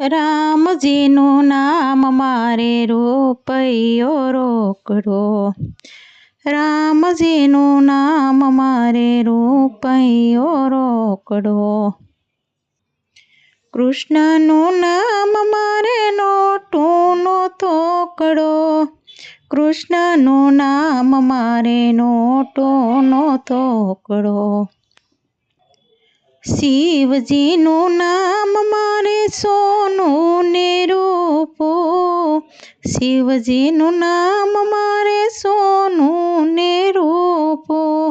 રામજીનું નામ મારે રૂપૈયો રોકડો. રામજીનું નામ મારે રૂપૈયો રોકડો. કૃષ્ણનું નામ મારે નોટુનો થોકડો કૃષ્ણનું નામ મારે નોટોનો થોકડો શિવજીનું નામ મારે સોનું ને રૂપો શિવજીનું નામ મારે સોનું ને રૂપો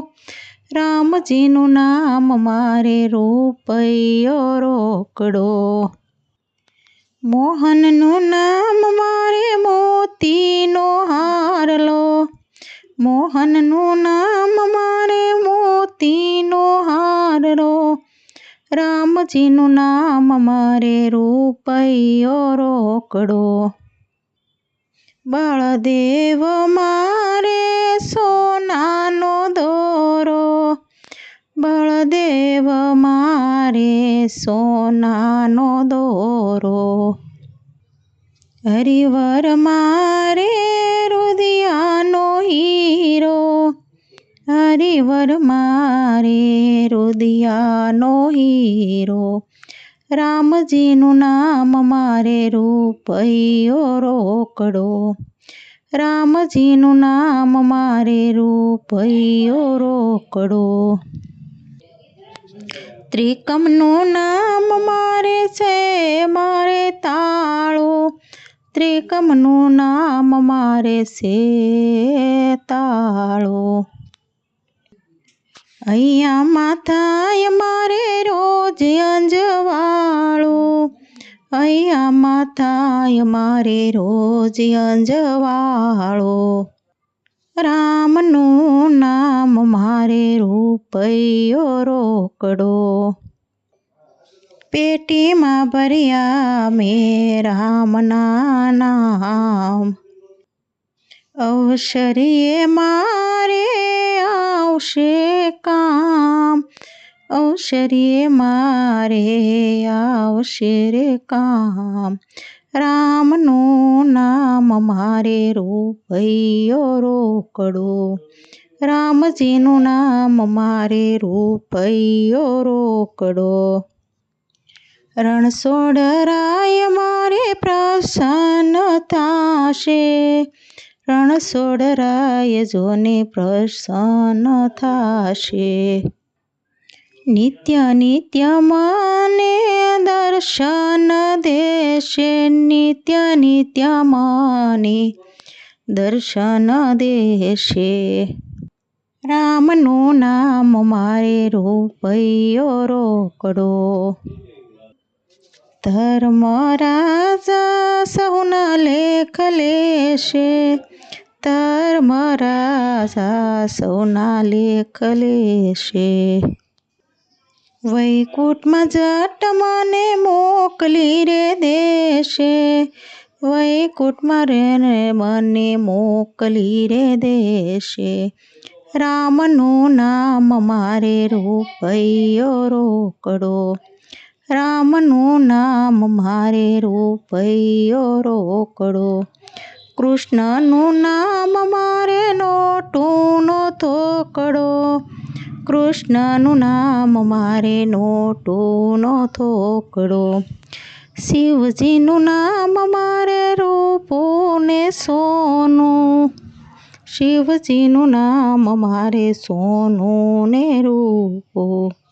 રામજીનું નામ મારે રૂપૈયો રોકડો. મોહનનું નામ મારે મોતીનો હારલો. મોહનનું નામ રામજીનું નામ મારે રૂપૈયો રોકડો. બળદેવ મારે સોનાનો દોરો. બળદેવ મારે સોનાનો દોરો. હરિવર મારે હરિવર મારે રુદિયાનો હીરો. રામજીનું નામ મારે રૂપૈયો રોકડો. રામજીનું નામ મારે રૂપૈયો રોકડો. ત્રિકમનું નામ મારે છે, મારે તાળો. ત્રિકમનું નામ મારે છે, તાળો. અહીંયા માથાય મારે રોજ અંજવાળું. અહીંયા માથાય મારે રોજ અંજવાળો. રામનું નામ મારે રૂપૈયો રોકડો. પેટીમાં ભર્યા મેં રામના નામ. અવસરીએ મારે આવશે કામ અવસરીએ મારે આવશે રે કામ રામનું નામ મારે રૂપૈયો રોકડો રામજીનું નામ મારે રૂપૈયો રોકડો રણછોડરાય મારે પ્રસન્ન થાશે રણછોડરાય જોને પ્રસન્ન થાશે નિત્ય નિત્ય મને દર્શન દેશે નિત્ય નિત્ય મને દર્શન દેશે રામનું નામ મારે રૂપૈયો રોકડો ધર્મ રાજા સહુના લેખ લેશે ધર્મ રાજા સૌના લેખ લેશે વૈકુંઠમાં જટ મને મોકલી રે દેશે વૈકુંઠમાં રે મને મોકલી રે દેશે રામનું નામ મારે રૂપૈયો રોકડો રામનું નામ મારે રૂપૈયો રોકડો. કૃષ્ણનું નામ મારે નોટુનો થોકડો. કૃષ્ણનું નામ મારે નોટુનો થોકડો. શિવજીનું નામ મારે રૂપું ને સોનું. શિવજીનું નામ મારે સોનું ને રૂપું.